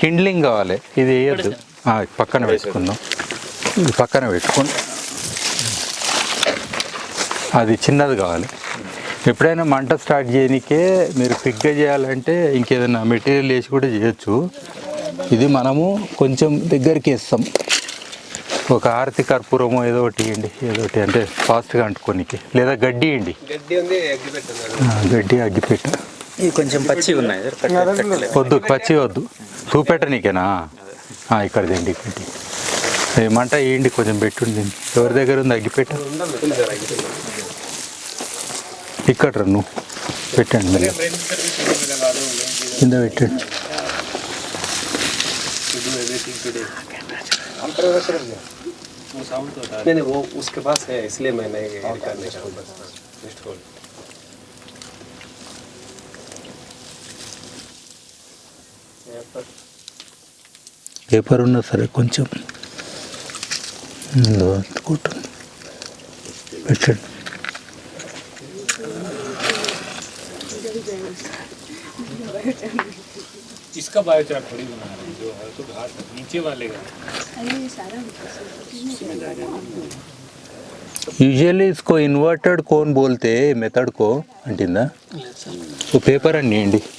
కిండ్లింగ్ కావాలి. ఇది వేయద్దు. పక్కన పెట్టుకుందాం. ఇది పక్కన పెట్టుకుందాం. అది చిన్నది కావాలి. ఎప్పుడైనా మంట స్టార్ట్ చేయడానికే మీరు క్విక్గా చేయాలంటే ఇంకేదైనా మెటీరియల్ వేసి కూడా చేయొచ్చు. ఇది మనము కొంచెం దగ్గరికి వేస్తాం. ఒక ఆరతి కర్పూరమో ఏదో ఒకటి ఇవ్వండి ఏదో ఒకటి అంటే ఫాస్ట్గా అంటుకోనికి. లేదా గడ్డి ఇవ్వండి గడ్డి అగ్గిపెట్ట. ఇవి కొంచెం పచ్చి ఉన్నాయి కట్ట- కట్టలేదు. వద్దు పచ్చి వద్దు చూపెట్ట నీకేనా ఆ, ఇక్కడ తిండి గడ్డి ఏ మంట వేయండి కొంచెం పెట్టుండి ఎవరి దగ్గర ఉంది అగ్గిపెట్ట ఉంది సార్ ఎగ్గి ఇక్కడ రా నువ్వు పెట్టండి మరి కింద పెట్టండి नहीं नहीं वो उसके पास है इसलिए मैंने పేపర్ ఉన్నా సరే కొంచెం ఇందులో కొట్టు పెట్టండి इसका बायोचार थोड़ी बना रहे हैं जो है तो घाट नीचे वाले का యూజువల్లీ इसको ఇన్వర్టెడ్ కోన్ బోల్తే మెథడ్ కో అంటిందా ఓ పేపర్ అన్ని వేయండి ఈ సైడ్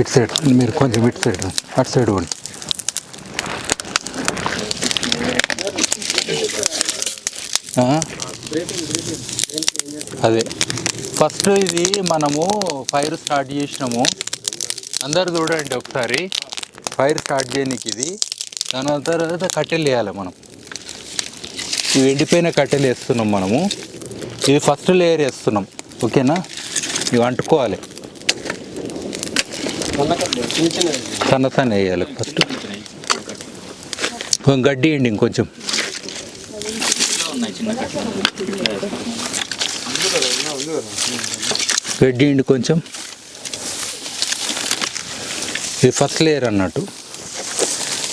ఇటు సైడ్. మీరు కొంచెం ఇటు సైడ్. అటు సైడ్ పోండి అదే. ఫస్ట్ ఇది మనము ఫైర్ స్టార్ట్ చేసినాము. అందరు చూడండి ఒకసారి. ఫైర్ స్టార్ట్ చేయడానికి ఇది. దాని తర్వాత కట్టెలు వేయాలి మనం. ఇవి ఎండిపోయిన కట్టెలు వేస్తున్నాం మనము. ఇది ఫస్ట్ లేయర్ వేస్తున్నాం. ఓకేనా? ఇవి అంటుకోవాలి. సన్న సన్న వేయాలి ఫస్ట్. గడ్డి అండి ఇంకొంచెం. గడ్డి అండి కొంచెం. ఇది ఫస్ట్ లేయర్ అన్నట్టు.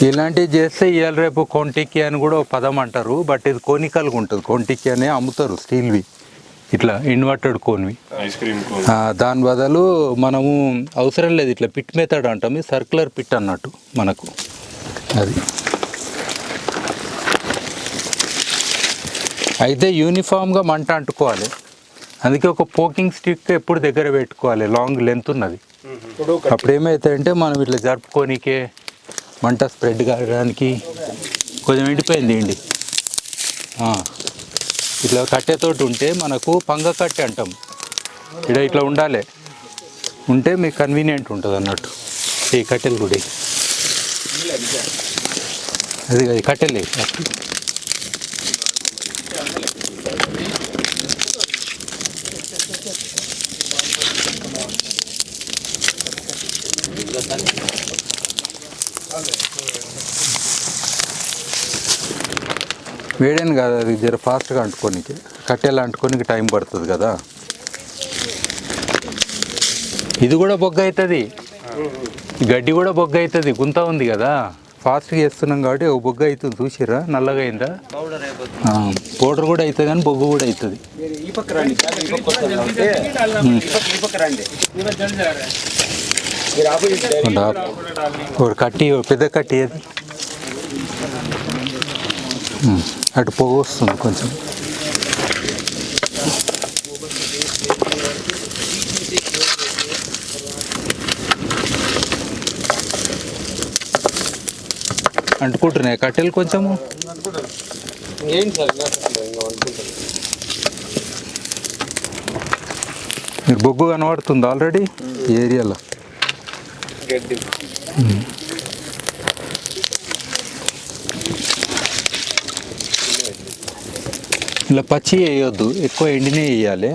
ఇలాంటివి చేస్తే ఇవాళ రేపు కొంటిక్కి అని కూడా ఒక పదం అంటారు బట్ ఇది కోనికల్గా ఉంటుంది కొంటిక్కి అనే అమ్ముతారు స్టీల్వి. ఇట్లా ఇన్వర్టెడ్ కోన్వి ఐస్ క్రీమ్ ఆ, దాని బదులు మనము అవసరం లేదు ఇట్లా పిట్ మెథడ్ అంటాం సర్క్యులర్ పిట్ అన్నట్టు మనకు. అది. అయితే యూనిఫామ్గా మంట అంటుకోవాలి. అందుకే ఒక పోకింగ్ స్టిక్ ఎప్పుడు దగ్గర పెట్టుకోవాలి లాంగ్ లెంత్ ఉన్నది. అప్పుడు ఏమవుతాయంటే మనం ఇట్లా జరుపుకోనికే మంట స్ప్రెడ్ కావడానికి కొంచెం ఎండిపోయింది ఏంటి ఇట్లా కట్టెతోటి ఉంటే మనకు పంగ కట్టె అంటాం. ఇక్కడ ఇట్లా ఉండాలి. ఉంటే మీకు కన్వీనియంట్ ఉంటుంది అన్నట్టు. ఈ కట్టెలు కూడా. అది అది కట్టెలు. వేడేం కాదు అది జర ఫాస్ట్గా అంటుకోనికి కట్టెలు అంటుకోనికి టైం పడుతుంది కదా. ఇది కూడా బొగ్గ అవుతుంది గడ్డి కూడా బొగ్గ అవుతుంది గుంత ఉంది కదా. ఫాస్ట్గా చేస్తున్నాం కాబట్టి ఒక బొగ్గ అవుతుంది చూసిరా నల్లగా అయిందా? పౌడర్ కూడా అవుతుంది కానీ బొగ్గు కూడా అవుతుంది ఒక కట్టి పెద్ద కట్టి. అది అటు పొగ వస్తుంది కొంచెం. అంటుకుంటున్నాయి కట్టెలు కొంచెము మీరు బొగ్గు కనబడుతుంది ఆల్రెడీ ఏరియాలో. గడ్డి. ఇలా పచ్చి వేయొద్దు ఎక్కువ ఎండినే వేయాలి.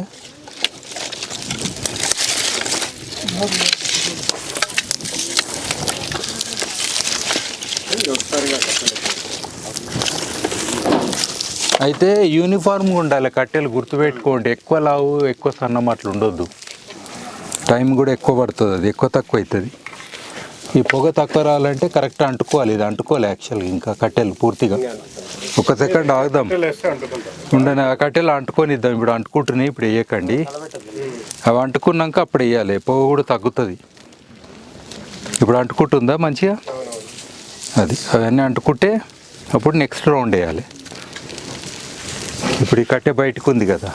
అయితే యూనిఫామ్గా ఉండాలి కట్టెలు గుర్తుపెట్టుకోండి. ఎక్కువ లావు ఎక్కువ సన్నం అట్లా ఉండొద్దు. టైం కూడా ఎక్కువ పడుతుంది అది ఎక్కువ తక్కువ అవుతుంది. ఈ పొగ తక్కువ రావాలంటే కరెక్ట్ అంటుకోవాలి ఇది అంటుకోవాలి యాక్చువల్గా ఇంకా కట్టెలు పూర్తిగా. ఒక సెకండ్ ఆగుదాం. ఉండని ఆ కట్టెలు అంటుకొని ఇద్దాం. ఇప్పుడు అంటుకుంటున్నాయి ఇప్పుడు వేయకండి. అవి అంటుకున్నాక అప్పుడు వేయాలి. పొగ కూడా తగ్గుతుంది. ఇప్పుడు అంటుకుంటుందా మంచిగా? అది అవన్నీ అంటుకుంటే అప్పుడు నెక్స్ట్ రౌండ్ వేయాలి. ఇప్పుడు ఈ కట్టె బయటకు ఉంది కదా.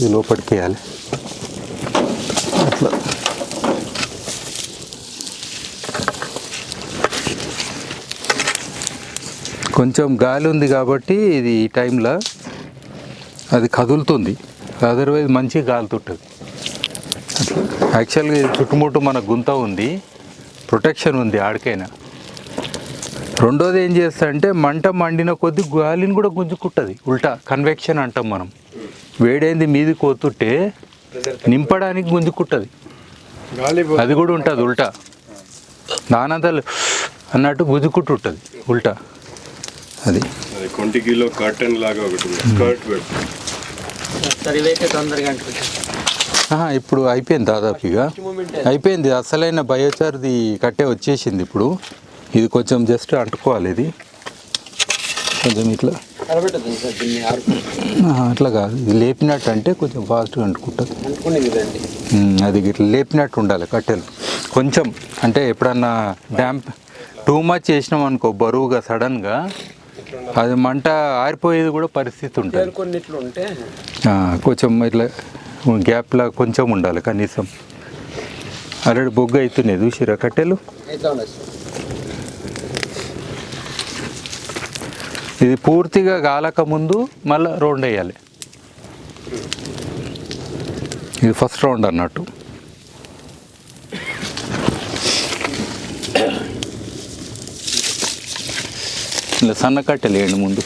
ఇది లోపలికి వేయాలి. అట్లా. కొంచెం గాలి ఉంది కాబట్టి ఇది ఈ టైంలో అది కదులుతుంది. అదర్వైజ్ మంచిగా గాలుతుంటుంది అట్లా యాక్చువల్గా ఇది చుట్టుముట్టు మన గుంత ఉంది. ప్రొటెక్షన్ ఉంది ఆడికైనా. రెండోది ఏం చేస్తా అంటే మంట మండిన కొద్ది గాలిని కూడా గుంజుకుంటుంది. ఉల్టా కన్వెక్షన్ అంటాం మనం. వేడైంది మీది కోతుంటే నింపడానికి గుంజుకుంటుంది. గాలి అది కూడా ఉంటుంది ఉల్టా. దానంతలు అన్నట్టు గుంజుకుంటూ ఉంటుంది ఉల్టా. అది. అది కొంటి కిలో కర్టెన్ లాగా ఒకటి స్కర్ట్ ఇప్పుడు అయిపోయింది దాదాపు ఇక. అయిపోయింది. అసలైన బయోచార్ది కట్టే వచ్చేసింది ఇప్పుడు. ఇది కొంచెం జస్ట్ అంటుకోవాలి ఇది. కొంచెం ఇట్లా. అట్లా కాదు. ఇది లేపినట్టు అంటే కొంచెం ఫాస్ట్గా అంటుకుంటుంది అది ఇట్లా లేపినట్టు ఉండాలి కట్టెలు కొంచెం అంటే ఎప్పుడన్నా డ్యాంప్ టూ మచ్ చేసినాం అనుకో బరువుగా సడన్గా అది మంట ఆరిపోయేది కూడా పరిస్థితి ఉంటుంది. కొన్నిట్లు ఉంటే ఆ, కొంచెం ఇట్లా గ్యాప్లా కొంచెం ఉండాలి కనీసం. ఆల్రెడీ బొగ్గు అవుతున్నాయి చూసిరా కట్టెలు? ఇది పూర్తిగా గాలక ముందు మళ్ళీ రౌండ్ వేయాలి. ఇది ఫస్ట్ రౌండ్ అన్నట్టు. ఇలా సన్న కట్టెలు ముందు.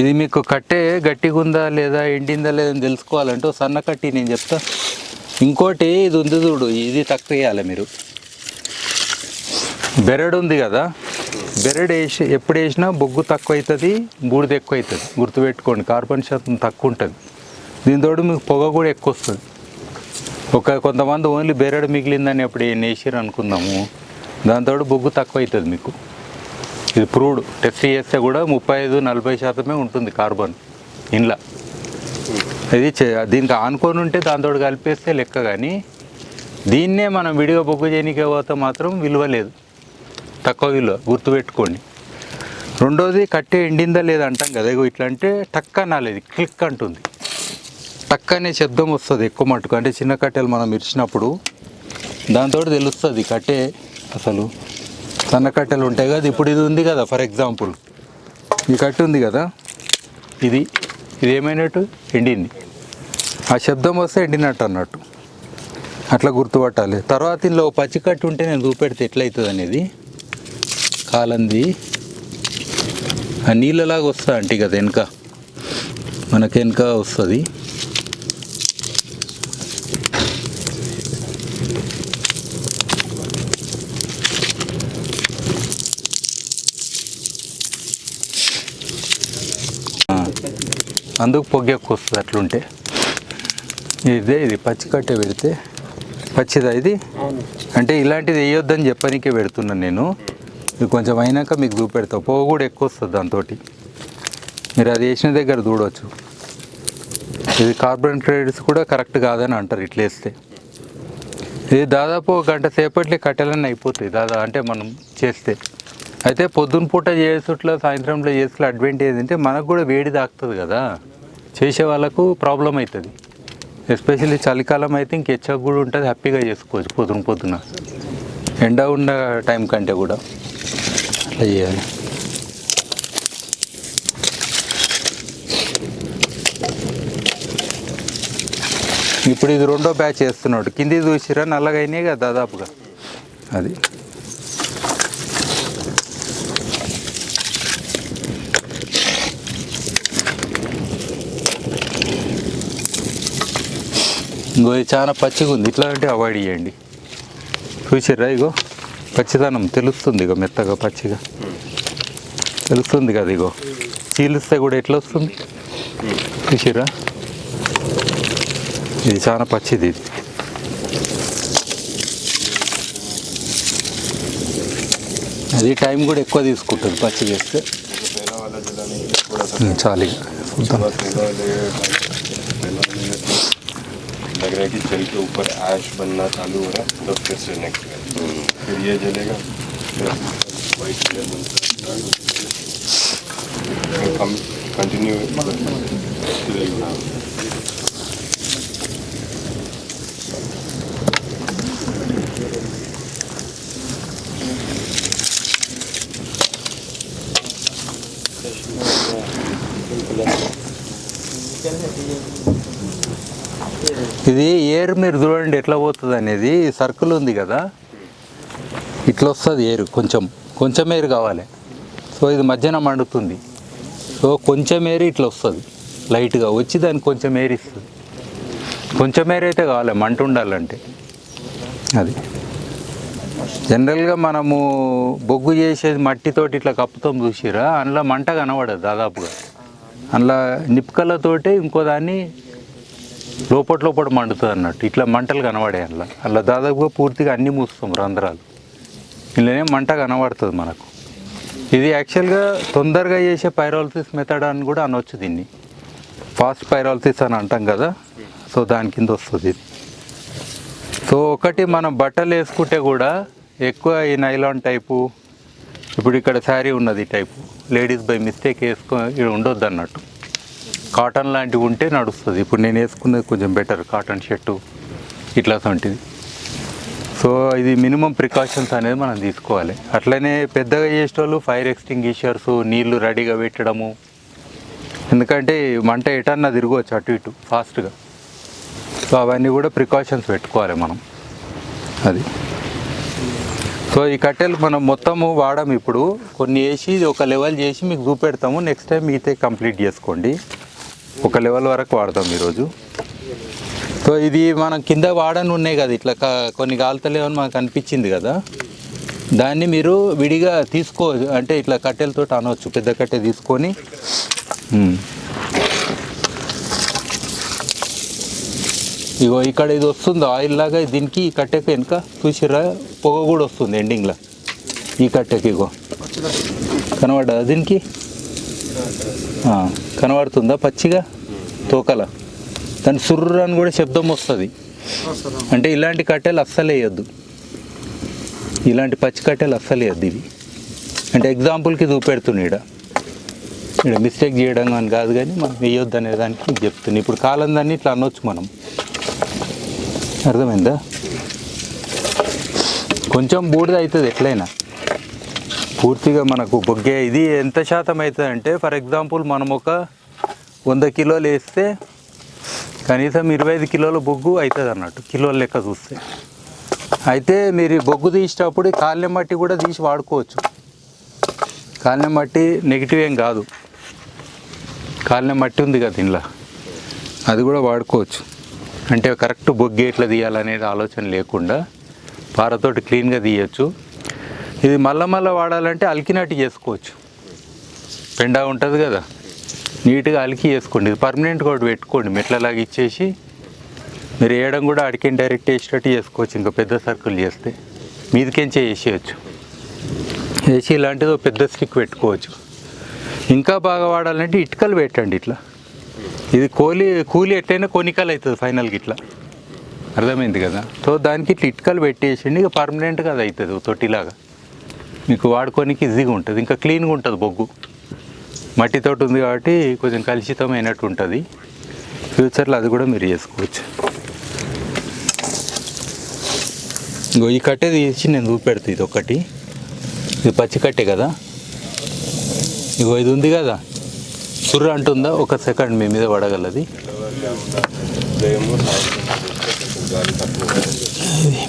ఇది మీకు కట్టే గట్టిగా ఉందా లేదా ఎండిందా లేదని తెలుసుకోవాలంటే సన్న కట్టి నేను చెప్తా. ఇంకోటి ఇది ఉంది చూడు ఇది తక్కువ వేయాలి మీరు. బెరడు ఉంది కదా బెరడు వేసి ఎప్పుడు వేసినా బొగ్గు తక్కువ అవుతుంది బూడిద ఎక్కువ అవుతుంది గుర్తుపెట్టుకోండి కార్బన్ శాతం తక్కువ ఉంటుంది. దీంతో మీకు పొగ కూడా ఎక్కువ వస్తుంది. ఒక కొంతమంది ఓన్లీ బెరడు మిగిలిందని ఎప్పుడు వేసారు అనుకుందాము. దాంతో బొగ్గు తక్కువ అవుతుంది మీకు. ఇది ప్రూవ్డ్. టెస్ట్ చేస్తే కూడా ముప్పై ఐదు నలభై శాతమే ఉంటుంది కార్బన్ ఇంట్లో ఇది దీనికి ఆనుకొని ఉంటే దాంతో కలిపేస్తే లెక్క కానీ దీన్నే మనం విడిగా బొగ్గు చేయనికే పోతే మాత్రం విలువ లేదు. తక్కువ విలువ గుర్తుపెట్టుకోండి. రెండోది కట్టే ఎండిందా లేదా అంటాం కదా ఇగో ఇట్లా అంటే టక్ అనాలేదు క్లిక్ అంటుంది. టక్ అనే శబ్దం వస్తుంది ఎక్కువ మటుకు అంటే చిన్న కట్టెలు మనం ఇచ్చినప్పుడు దాంతో తెలుస్తుంది కట్టే అసలు. సన్న కట్టెలు ఉంటాయి కదా ఇప్పుడు ఇది ఉంది కదా ఫర్ ఎగ్జాంపుల్. ఈ కట్టె ఉంది కదా ఇది ఇది ఏమైనట్టు? ఎండింది. ఆ శబ్దం వస్తే ఎండినట్టు అన్నట్టు. అట్లా గుర్తుపట్టాలి. తర్వాత ఇందులో పచ్చికట్టు ఉంటే నేను చూపెడితే ఎట్లయితుంది అనేది? కాలంది. ఆ నీళ్ళలాగా వస్తుంది అంటే కదా వెనుక. మనకి వెనుక వస్తుంది. అందుకు పొగ ఎక్కువ వస్తుంది అట్లుంటే. ఇదే ఇది పచ్చి కట్టె పెడితే పచ్చిదా ఇది? అంటే ఇలాంటిది వేయొద్దని చెప్పడానికే పెడుతున్నాను నేను. ఇది కొంచెం అయినాక మీకు చూపెడతా. పొగ కూడా ఎక్కువ వస్తుంది దాంతో మీరు అది వేసిన దగ్గర చూడవచ్చు ఇది కార్బన్ క్రెడిట్స్ కూడా కరెక్ట్ కాదని అంటారు ఇట్లా వేస్తే. ఇది దాదాపు ఒక గంట సేపట్లో కట్టెలన్నీ అయిపోతాయి. దాదాపు అంటే మనం చేస్తే. అయితే పొద్దున పూట చేసుట్లా సాయంత్రంలో చేసుట్లా అడ్వాంటేజ్ అంటే మనకు కూడా వేడి తాకుతుంది కదా. చేసే వాళ్ళకు ప్రాబ్లం అవుతుంది. ఎస్పెషల్లీ చలికాలం అయితే ఇంక హెచ్చగా కూడా ఉంటుంది హ్యాపీగా చేసుకోవచ్చు పొద్దున పొద్దున. ఎండ ఉన్న టైం కంటే కూడా. అట్లా చేయాలి. ఇప్పుడు ఇది రెండో బ్యాచ్ వేస్తున్నాడు కింది చూసిరా? నల్లగా అయినాయి కదా దాదాపుగా. అది. ఇంకో చాలా పచ్చిగా ఉంది. ఇట్లా అంటే అవాయిడ్ చేయండి. చూసారా ఇగో? పచ్చిదనం తెలుస్తుంది ఇగో మెత్తగా పచ్చిగా. తెలుస్తుంది కదా ఇగో? చీలిస్తే కూడా ఎట్లా వస్తుంది? చూసారా ఇది చాలా పచ్చిది ఇది. అది టైం కూడా ఎక్కువ తీసుకుంటుంది పచ్చి చేస్తే. చాలు लग रहा है कि जल के ऊपर ऐश बनना चालू हो रहा है तो फिर से नेक्स्ट फिर ये जलेगा, फिर वाइट बनता हम कंटिन्यू ఇది ఏరు మీరు చూడండి ఎట్లా పోతుంది అనేది. సర్కిల్ ఉంది కదా. ఇట్లా వస్తుంది ఏరు కొంచెం కొంచెం ఏరు కావాలి. సో ఇది మధ్యాహ్నం మండుతుంది. సో కొంచెం ఏరు ఇట్లా వస్తుంది. లైట్గా వచ్చి దానికి కొంచెం ఏరు ఇస్తుంది. కొంచెం ఏరు అయితే కావాలి మంట ఉండాలంటే. అది. జనరల్గా మనము బొగ్గు చేసేది మట్టితోటి ఇట్లా కప్పుతాం చూసిరా అందులో మంట కనబడదు దాదాపుగా. అందులో నిప్పుకలతోటి ఇంకో దాన్ని లోపల లోపల మండుతుంది అన్నట్టు. ఇట్లా మంటలు కనబడే అందులో. అలా దాదాపుగా పూర్తిగా అన్ని మూస్తాం రంధ్రాలు. ఇలానే మంట కనబడుతుంది మనకు. ఇది యాక్చువల్గా తొందరగా చేసే పైరాలసిస్ మెథడ్ అని కూడా అనొచ్చు దీన్ని. ఫాస్ట్ పైరాలసిస్ అని అంటాం కదా? సో దాని కింద వస్తుంది ఇది. సో ఒకటి మనం బట్టలు వేసుకుంటే కూడా ఎక్కువ ఈ నైలాన్ టైపు ఇప్పుడు ఇక్కడ శారీ ఉన్నది టైపు లేడీస్ బై మిస్టేక్ వేసుకో ఉండొద్దు అన్నట్టు కాటన్ లాంటివి ఉంటే నడుస్తుంది. ఇప్పుడు నేను వేసుకున్నది కొంచెం బెటర్ కాటన్ షర్టు ఇట్లా వంటిది సో ఇది మినిమం ప్రికాషన్స్ అనేది మనం తీసుకోవాలి. అట్లనే పెద్దగా చేసేటోళ్ళు ఫైర్ ఎక్స్టింగ్విషర్స్ నీళ్ళు రెడీగా పెట్టడము. ఎందుకంటే మంట ఎటన్నా తిరగవచ్చు అటు ఇటు ఫాస్ట్గా సో అవన్నీ కూడా ప్రికాషన్స్ పెట్టుకోవాలి మనం. అది. సో ఈ కట్టెలు మనం మొత్తము వాడము ఇప్పుడు. కొన్ని వేసి ఇది ఒక లెవెల్ చేసి మీకు చూపెడతాము. నెక్స్ట్ టైం మీతే కంప్లీట్ చేసుకోండి. ఒక లెవెల్ వరకు వాడతాం ఈరోజు. సో ఇది మనం కింద వాడని ఉన్నాయి కదా ఇట్లా కొన్ని కాలుతలేవని మనకు అనిపించింది కదా. దాన్ని మీరు విడిగా తీసుకో అంటే ఇట్లా కట్టెలతో అనవచ్చు పెద్ద కట్టె తీసుకొని. ఇగో ఇక్కడ ఇది వస్తుంది ఆయిల్ లాగా దీనికి ఈ కట్టెకి వెనుక చూసిరా పొగ కూడా వస్తుంది ఎండింగ్లో ఈ కట్టెకి ఇగో. కనబడ్డా దీనికి? కనబడుతుందా పచ్చిగా? తోకల. దాని సుర్రు అని కూడా శబ్దం వస్తుంది. అంటే ఇలాంటి కట్టెలు అస్సలు వేయద్దు. ఇలాంటి పచ్చి కట్టెలు అస్సలు వేయద్దు ఇవి. అంటే ఎగ్జాంపుల్కి చూపెడుతుంది ఇక్కడ ఇక్కడ మిస్టేక్ చేయడం అని కాదు కానీ మనం వేయొద్దు అనే దానికి మీకు చెప్తుంది ఇప్పుడు కాలం దాన్ని ఇట్లా అనొచ్చు మనం. అర్థమైందా? కొంచెం బూడిద అవుతుంది ఎట్లయినా. పూర్తిగా మనకు బొగ్గే. ఇది ఎంత శాతం అవుతుంది అంటే ఫర్ ఎగ్జాంపుల్ మనం ఒక వంద కిలోలు వేస్తే కనీసం ఇరవై ఐదు కిలోల బొగ్గు అవుతుంది అన్నట్టు కిలోల లెక్క చూస్తే. అయితే మీరు బొగ్గు తీసేటప్పుడు కాళ్ళ మట్టి కూడా తీసి వాడుకోవచ్చు. కాళ్ళ మట్టి నెగిటివ్ ఏం కాదు. కాళ్ళ మట్టి ఉంది కదా దీనిలో అది కూడా వాడుకోవచ్చు. అంటే కరెక్ట్ బొగ్గు ఎట్లా తీయాలనేది ఆలోచన లేకుండా పారతోటి క్లీన్గా తీయచ్చు. ఇది మళ్ళా మళ్ళీ వాడాలంటే అలికినట్టు చేసుకోవచ్చు. పెండ ఉంటుంది కదా. నీట్గా అలికి చేసుకోండి. ఇది పర్మనెంట్ కూడా పెట్టుకోండి. మెట్లలాగా ఇచ్చేసి మీరు వేయడం కూడా అడికిన డైరెక్ట్ వేసేటట్టు చేసుకోవచ్చు. ఇంకా పెద్ద సర్కిల్ చేస్తే మీదికెంచే వేసేయచ్చు వేసి ఇలాంటిది ఒక పెద్ద స్టిక్ పెట్టుకోవచ్చు. ఇంకా బాగా వాడాలంటే ఇటుకలు పెట్టండి ఇట్లా. ఇది కూలి కూలి ఎట్లయినా కొనికలు అవుతుంది ఫైనల్కి ఇట్లా. అర్థమైంది కదా? సో దానికి ఇట్లా ఇటుకలు పెట్టేసిండి ఇక పర్మనెంట్గా అది అవుతుంది. తొట్టిలాగా. మీకు వాడుకోనికి ఈజీగా ఉంటుంది. ఇంకా క్లీన్గా ఉంటుంది బొగ్గు. మట్టితోటి ఉంది కాబట్టి కొంచెం కలుషితమైనట్టు ఉంటుంది. ఫ్యూచర్లో అది కూడా మీరు చేసుకోవచ్చు. ఇంకో ఈ కట్టె తీసి నేను చూపెడతా. ఇది ఒకటి. ఇది పచ్చి కట్టే కదా? ఇగో ఇది ఉంది కదా? సుర్ర అంటుందా? ఒక సెకండ్ మీ మీద పడగలది.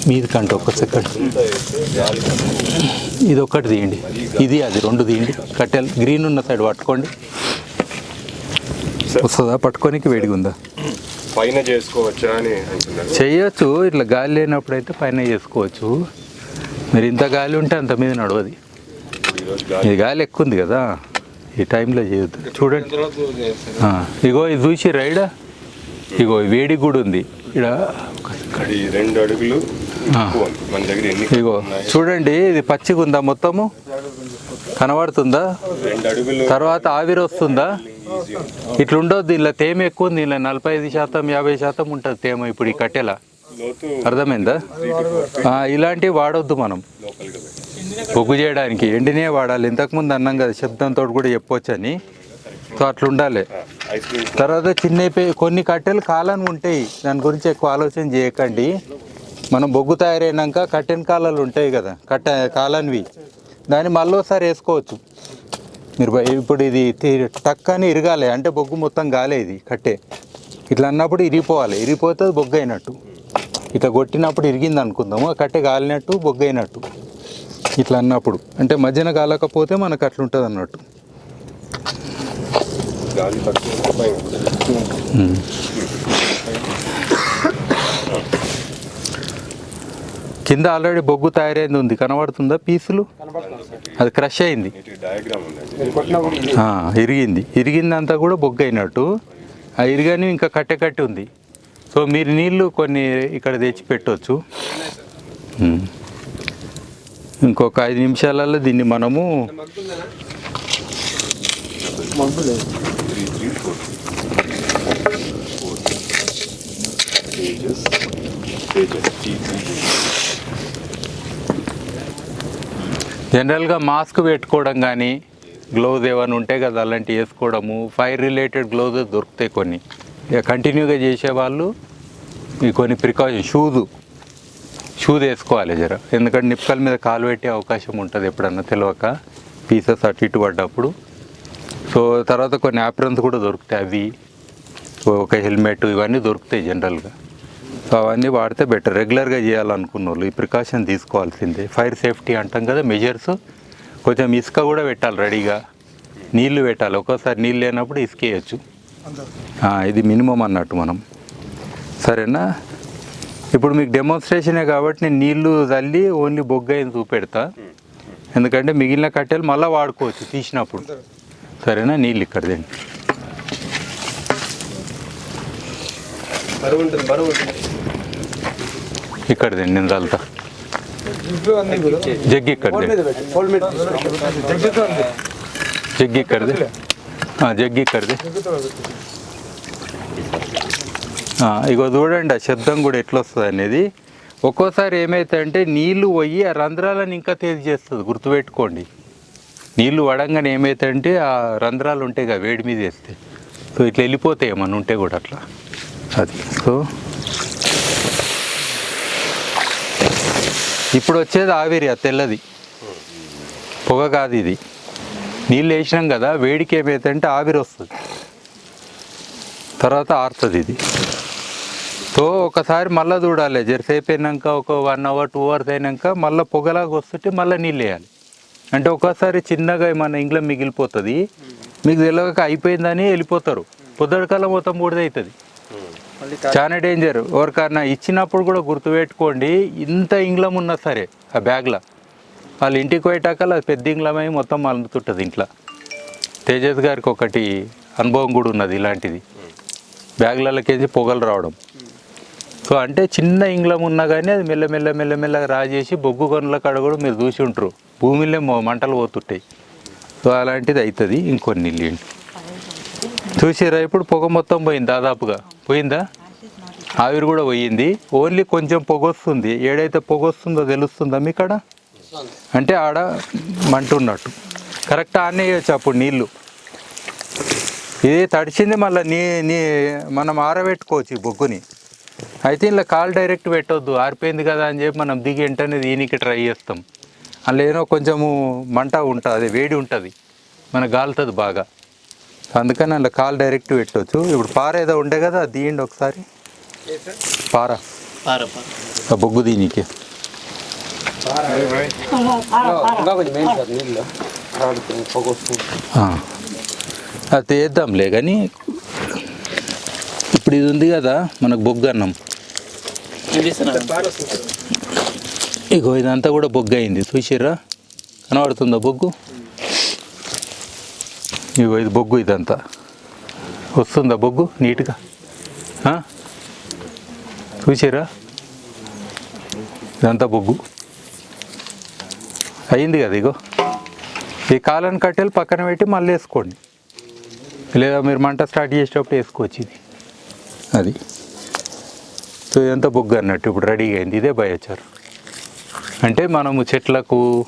మీది కంటే ఒక్క సెకండ్ ఇది ఒకటి తీయండి. ఇది అది రెండు తీయండి. కట్టెలు గ్రీన్ ఉన్న సైడ్ పట్టుకోండి. వస్తుందా? పట్టుకోనికి వేడిగా ఉందా? పైన చేసుకోవచ్చా అని చేయొచ్చు. ఇట్లా గాలి లేనప్పుడు అయితే పైన చేసుకోవచ్చు. మీరు ఇంత గాలి ఉంటే అంత మీద నడవది. ఇది గాలి ఎక్కువ ఉంది కదా. ఈ టైంలో చేయొద్దు. చూడండి. ఇగో ఇది చూసి రైడా ఇగో వేడి కూడా ఉంది. రెండు అడుగులు. మన దగ్గర ఇగో చూడండి ఇది పచ్చిగా ఉందా మొత్తము. కనబడుతుందా? రెండు అడుగులు. తర్వాత ఆవిరి వస్తుందా? ఈజీ ఉంది ఇట్లా ఉండొద్దు ఇలా తేమ ఎక్కువ ఉంది ఇలా నలభై ఐదు శాతం యాభై శాతం ఉంటుంది తేమ ఇప్పుడు ఈ కట్టెల. అర్థమైందా? ఇలాంటివి వాడొద్దు మనం. బొగ్గు చేయడానికి ఎండినే వాడాలి. ఇంతకుముందు అన్నాం కదా శబ్దంతో కూడా చెప్పొచ్చు అని సో అట్లా ఉండాలి. తర్వాత చిన్న కొన్ని కట్టెలు కాలని ఉంటాయి. దాని గురించి ఎక్కువ ఆలోచన చేయకండి. మనం బొగ్గు తయారైనాక కట్టెన కాలాలు ఉంటాయి కదా కట్ట కాలనివి. దాన్ని మళ్ళీ ఒకసారి వేసుకోవచ్చు. మీరు ఇప్పుడు ఇది టక్ అని ఇరగాలి. అంటే బొగ్గు మొత్తం గాలే ఇది కట్టే. ఇట్లా అన్నప్పుడు ఇరిగిపోవాలి. ఇరిగిపోతే బొగ్గు అయినట్టు. ఇట్లా కొట్టినప్పుడు ఇరిగింది అనుకుందాము. ఆ కట్టె కాలినట్టు బొగ్గు అయినట్టు. ఇట్లా అన్నప్పుడు. అంటే మధ్యన కాలకపోతే మనకు అట్లా ఉంటుంది అన్నట్టు గాలి తక్కువ ఉంటే పైన ఉమ్. కింద ఆల్రెడీ బొగ్గు తయారైంది ఉంది. కనబడుతుందా పీసులు? అది క్రష్ అయింది. ఇరిగింది. ఇరిగిందంతా కూడా బొగ్గు అయినట్టు. ఆ ఇరిగని ఇంకా కట్టె కట్టి ఉంది. సో మీరు నీళ్ళు కొన్ని ఇక్కడ తెచ్చి పెట్టవచ్చు ఉమ్. ఇంకొక ఐదు నిమిషాలలో దీన్ని మనము three three four four pages pages T three జనరల్గా మాస్క్ పెట్టుకోవడం కానీ గ్లోవ్స్ ఏమైనా ఉంటాయి కదా అలాంటివి వేసుకోవడము ఫైర్ రిలేటెడ్ గ్లోవ్స్ దొరుకుతాయి కొన్ని. ఇక కంటిన్యూగా చేసేవాళ్ళు ఈ కొన్ని ప్రికాషన్ షూస్ షూస్ వేసుకోవాలి జర. ఎందుకంటే నిప్పుకల మీద కాలు పెట్టే అవకాశం ఉంటుంది ఎప్పుడన్నా తెలియక పీసెస్ అటు ఇటు పడ్డప్పుడు. సో తర్వాత కొన్ని యాప్రన్స్ కూడా దొరుకుతాయి. అవి ఒక హెల్మెట్ ఇవన్నీ దొరుకుతాయి జనరల్గా. సో అవన్నీ వాడితే బెటర్. రెగ్యులర్గా చేయాలనుకున్న వాళ్ళు ఈ ప్రికాషన్ తీసుకోవాల్సిందే. ఫైర్ సేఫ్టీ అంటాం కదా మెజర్స్. కొంచెం ఇసుక కూడా పెట్టాలి రెడీగా. నీళ్ళు పెట్టాలి. ఒక్కోసారి నీళ్ళు లేనప్పుడు ఇసుక వేయచ్చు ఇది మినిమం అన్నట్టు మనం. సరేనా? ఇప్పుడు మీకు డెమోన్స్ట్రేషనే కాబట్టి నేను నీళ్ళు చల్లి ఓన్లీ బొగ్గని చూపెడతా. ఎందుకంటే మిగిలిన కట్టెలు మళ్ళీ వాడుకోవచ్చు తీసినప్పుడు. సరేనా? నీళ్ళు ఇక్కడ తిండి ఇక్కడ తిండి నేను చల్లుతా జగ్గి ఇక్కడ జగ్గి ఇక్కడిది ఆ, జగ్గి ఇక్కడిది ఆ, ఇగో చూడండి ఆ శబ్దం కూడా ఎట్లా వస్తుంది అనేది. ఒక్కోసారి ఏమైతుందంటే నీళ్ళు పోయి ఆ రంధ్రాలను ఇంకా తేజ్ చేస్తుంది గుర్తుపెట్టుకోండి. నీళ్ళు వడంగానే ఏమైతుందంటే ఆ రంధ్రాలు ఉంటాయి కదా వేడి మీద వేస్తే. సో ఇట్లా వెళ్ళిపోతాయి ఏమన్నా ఉంటే కూడా అట్లా. అది. సో ఇప్పుడు వచ్చేది ఆవిరి ఆ తెల్లది. పొగ కాదు ఇది. నీళ్ళు వేసినాం కదా వేడికి ఏమైతుందంటే ఆవిరి వస్తుంది. తర్వాత ఆరుతుంది ఇది. సో ఒకసారి మళ్ళీ చూడాలి. జరసేపు అయినాక ఒక వన్ అవర్ టూ అవర్స్ అయినాక మళ్ళీ పొగలాగా వస్తుంటే మళ్ళీ నీళ్ళు వేయాలి. అంటే ఒక్కోసారి చిన్నగా మన ఇంట్లో మిగిలిపోతుంది. మీకు తెలియక అయిపోయిందని వెళ్ళిపోతారు. పొద్దుటికాలం మొత్తం బూడిద అవుతుంది చాలా డేంజర్. ఎవరికన్నా ఇచ్చినప్పుడు కూడా గుర్తుపెట్టుకోండి ఇంత ఇంగ్లం ఉన్నా సరే ఆ బ్యాగ్లో. వాళ్ళు ఇంటికి పోయేటాక అది పెద్ద ఇంగ్లమై మొత్తం మలుతుంటుంది ఇంట్లో. తేజస్ గారికి ఒకటి అనుభవం కూడా ఉన్నది ఇలాంటిది. బ్యాగ్లలోకేసి పొగలు రావడం. సో అంటే చిన్న ఇంగ్లం ఉన్నా కానీ అది మెల్లమెల్ల మెల్లమెల్లగా రాజేసి బొగ్గు గనుల కాడ కూడా మీరు చూసి ఉంటారు. భూమిలో మంటలు పోతుంటాయి. సో అలాంటిది అవుతుంది ఇంకొన్ని నీళ్ళు. చూసారా ఇప్పుడు పొగ మొత్తం పోయింది దాదాపుగా. పోయిందా? ఆవిరి కూడా పోయింది. ఓన్లీ కొంచెం పొగ వస్తుంది. ఏడైతే పొగ వస్తుందో తెలుస్తుందా మీకాడ? అంటే ఆడ మంట ఉన్నట్టు. కరెక్ట్ ఆనే వేయచ్చు అప్పుడు నీళ్ళు. ఇది తడిచింది మళ్ళీ నీ నీ మనం ఆరబెట్టుకోవచ్చు ఈ బొగ్గుని. అయితే ఇలా కాలు డైరెక్ట్ పెట్టొద్దు. ఆరిపోయింది కదా అని చెప్పి మనం దిగి వెంటనే దీనికి ట్రై చేస్తాం. అందులో ఏదో కొంచెము మంట ఉంటుంది వేడి ఉంటుంది. మన గాలుతుంది బాగా. అందుకని అలా కాలు డైరెక్ట్ పెట్టవచ్చు ఇప్పుడు పార ఏదో ఉండే కదా అది తీయండి ఒకసారి. పార. బొగ్గు దీనికి. అది తీద్దాంలే కానీ ఇప్పుడు ఇది ఉంది కదా మనకు బొగ్గు అన్నం. ఇగో ఇదంతా కూడా బొగ్గు అయింది చూసిర్రా? కనబడుతుందా బొగ్గు? ఇగో ఇది బొగ్గు ఇదంతా. వస్తుందా బొగ్గు నీట్గా? చూసారా ఇదంతా బొగ్గు. అయింది కదా ఇగో. ఈ కాలను కట్టెలు పక్కన పెట్టి మళ్ళీ వేసుకోండి. లేదా మీరు మంట స్టార్ట్ చేసేటప్పుడు వేసుకోవచ్చు ఇది. అది. సో ఇదంతా బొగ్గు అన్నట్టు ఇప్పుడు రెడీగా అయింది. ఇదే బయోచార్. అంటే మనము చెట్లకు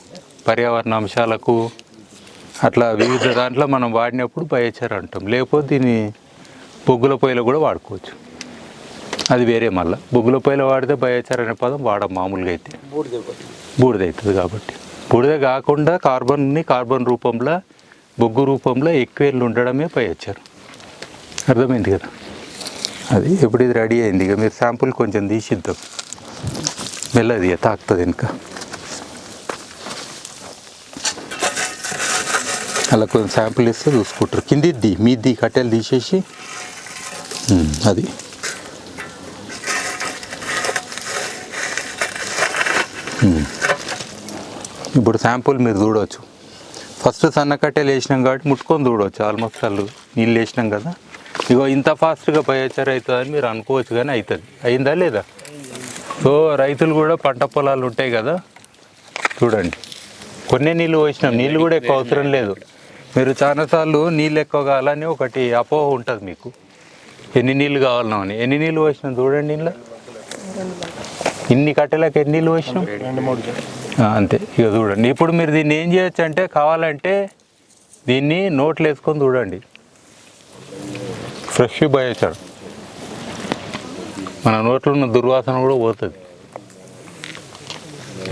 పర్యావరణ అంశాలకు అట్లా వివిధ దాంట్లో మనం వాడినప్పుడు బయోచార్ అంటాం. లేకపోతే దీన్ని బొగ్గుల పొయ్యిలో కూడా వాడుకోవచ్చు. అది వేరే మళ్ళీ. బొగ్గుల పొయ్యిలో వాడితే బయోచార్ అనే పదం వాడం మామూలుగా అయితే. బూడిద అవుతుంది కాబట్టి. బూడిద కాకుండా కార్బన్ని కార్బన్ రూపంలో బొగ్గు రూపంలో ఎక్కువేళ్ళు ఉండడమే పై అర్థమైంది కదా? అది ఎప్పుడు ఇది రెడీ అయింది? ఇక మీరు శాంపుల్ కొంచెం తీసిద్దాం. మెల్లది తాకుతుంది ఇంకా అలా కొంచెం శాంపుల్ ఇస్తే చూసుకుంటారు. కిందిద్ది మీది కట్టెలు తీసేసి. అది. ఇప్పుడు శాంపుల్ మీరు చూడవచ్చు ఫస్ట్ సన్న కట్టెలు వేసినాం కాబట్టి ముట్టుకొని చూడవచ్చు ఆల్మోస్ట్ వాళ్ళు నీళ్ళు వేసినాం కదా. ఇగో ఇంత ఫాస్ట్గా పైచర్ అవుతుందని మీరు అనుకోవచ్చు కానీ అవుతుంది. అయిందా లేదా? సో రైతులు కూడా పంట పొలాలు ఉంటాయి కదా. చూడండి. కొన్ని నీళ్ళు పోసినాం. నీళ్ళు కూడా ఎక్కువ అవసరం లేదు. మీరు చాలాసార్లు నీళ్ళు ఎక్కువ కావాలని ఒకటి అపోహ ఉంటుంది మీకు. ఎన్ని నీళ్ళు కావాలన్నా అని. ఎన్ని నీళ్ళు పోసినాం చూడండి ఇంట్లో ఇన్ని కట్టెలకు ఎన్ని నీళ్ళు పోసినాం? అంతే. ఇక చూడండి. ఇప్పుడు మీరు దీన్ని ఏం చేయొచ్చు అంటే కావాలంటే దీన్ని నోట్లు వేసుకొని చూడండి. ఫ్రెష్ బయోచాడు మన నోట్లో ఉన్న దుర్వాసన కూడా పోతుంది.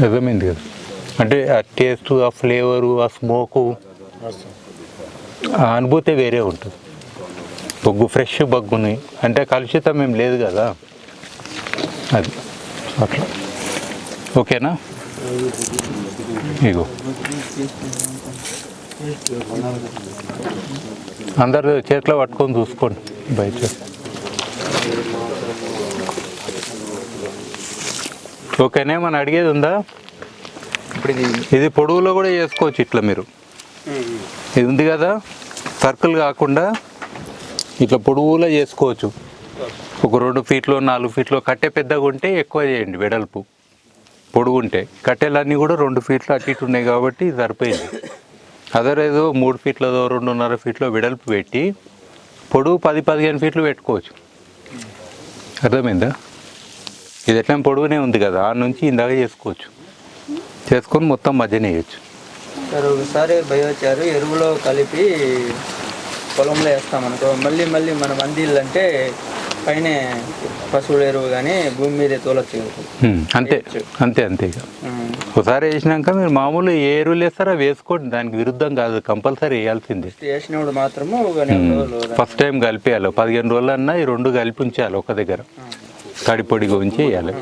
నిజమైంది కదా? అంటే ఆ టేస్ట్ ఆ ఫ్లేవరు ఆ స్మోకు ఆ అనుభూతి వేరే ఉంటుంది. బొగ్గు ఫ్రెష్ బొగ్గుని అంటే కలుషితం ఏం లేదు కదా? అది. అట్లా. ఓకేనా? ఇగో. అందరు చేతిలో పట్టుకొని చూసుకోండి బయట. ఓకేనే మన అడిగేది ఉందా? ఇప్పుడు ఇది ఇది పొడవులో కూడా చేసుకోవచ్చు ఇట్లా మీరు. ఇది ఉంది కదా? సర్కిల్ కాకుండా ఇట్లా పొడవులో చేసుకోవచ్చు ఒక రెండు ఫీట్లో నాలుగు ఫీట్లో కట్టె పెద్దగా ఉంటే ఎక్కువ చేయండి వెడల్పు. పొడుగు ఉంటే. కట్టెలన్నీ కూడా రెండు ఫీట్లు అటు ఇటు ఉన్నాయి కాబట్టి ఇది సరిపోయింది. అదర్ ఏదో మూడు ఫీట్లదో రెండున్నర ఫీట్లో వెడల్పు పెట్టి పొడుగు పది పదిహేను ఫీట్లు పెట్టుకోవచ్చు. అర్థమైందా? ఇది ఎట్లా పొడుగునే ఉంది కదా ఆ నుంచి ఇందాక చేసుకోవచ్చు. చేసుకొని మొత్తం మధ్యన వేయచ్చు. సార్ ఒకసారి బయోచారు ఎరువులో కలిపి పొలంలో వేస్తాం అనుకో మళ్ళీ మళ్ళీ మనం అందిల్లంటే పైన పశువుల ఎరువు కానీ భూమి మీదే తోలొచ్చు అంతే అంతే అంతే. ఒకసారి వేసినాక మీరు మామూలు ఏ ఎరువులు వేస్తారో వేసుకోండి దానికి విరుద్ధం కాదు కంపల్సరీ వేయాల్సిందే. వేసినప్పుడు మాత్రము ఫస్ట్ టైం కలిపేయాలి పదిహేను రోజులు అన్నా ఈ రెండు కలిపి ఉంచేయాలి ఒక దగ్గర. తడి పొడిగా ఉంచి వేయాలి.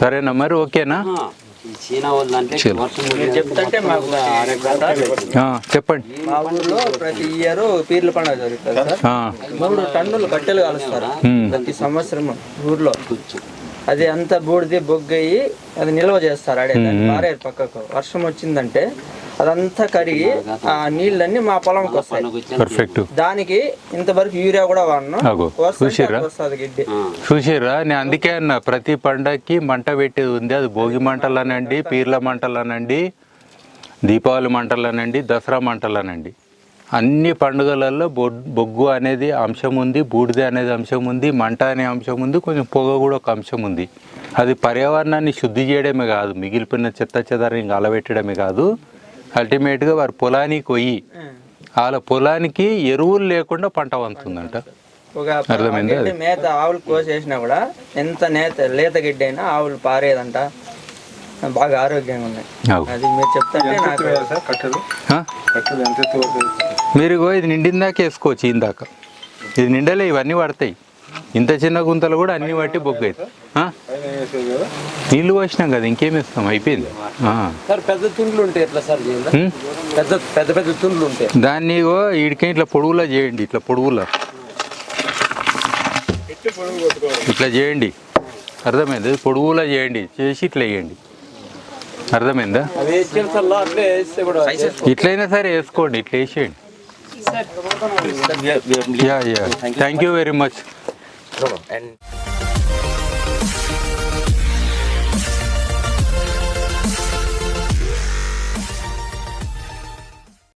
సరేనా మరి ఓకేనా? చెప్పండి. మా ఊర్లో ప్రతి ఇయర్ పీర్ల పండుగ జరుగుతుంది సార్. ఆ, మూడు టన్నులు కట్టెలు కలుస్తారు ప్రతి సంవత్సరం ఊర్లో. అది అంత బూడిది బొగ్గయి అది నిల్వ చేస్తారు ఆడే పారేరు పక్కకు. వర్షం వచ్చిందంటే అదంతా కరిగి ఆ నీళ్ళన్నీ మా పొలంకి వస్తాయి. పర్ఫెక్ట్. దానికి ఇంతవరకు యూరియా కూడా వాడను. వస్తుంది గిడ్డి. నేను అందుకే అన్న ప్రతి పండగకి మంట పెట్టేది ఉంది. అది భోగి మంటలు అనండి పీర్ల మంటలు అనండి దీపావళి మంటలు అనండి దసరా మంటలు అనండి అన్ని పండుగలలో బొ- బొగ్గు అనేది అంశం ఉంది బూడిద అనేది అంశం ఉంది మంట అనే అంశం ఉంది కొంచెం పొగ కూడా ఒక అంశం ఉంది. అది పర్యావరణాన్ని శుద్ధి చేయడమే కాదు మిగిలిపోయిన చెత్త చెదారం అలబెట్టడమే కాదు అల్టిమేట్గా వారి పొలానికి పోయి వాళ్ళ పొలానికి ఎరువులు లేకుండా పంట వంతుందంట ఒక? గడ్డి మేత ఆవులు కోసేసినా కూడా ఎంత నేత లేత గడ్డి అయినా ఆవులు పారేదంట. బాగా ఆరోగ్యంగా ఉన్నాయి. అది మీరు వరకు? మీరు ఇది నిండిందాక వేసుకోవచ్చు ఇందాక. ఇది నిండలే ఇవన్నీ పడతాయి. ఇంత చిన్న గుంతలు కూడా అన్ని బట్టి బొగ్గు నీళ్ళు పోసినాం కదా ఇంకేం ఇస్తాం అయిపోయింది. ఆ. సార్ పెద్ద తుండ్లు ఉంటాయి ఎట్లా సార్? పెద్ద పెద్ద పెద్ద తుండ్లు ఉంటాయి. దాన్ని వీడికి ఇట్లా పొడుగులా చేయండి ఇట్లా పొడుగులా. ఇట్లా చేయండి. అర్థమైంది? పొడుగులా చేయండి. చేసి ఇట్లా వేయండి అర్థమైందా? ఇట్లయినా సరే వేసుకోండి ఇట్లా వేసేయండి. Yeah yeah. Thank you very much and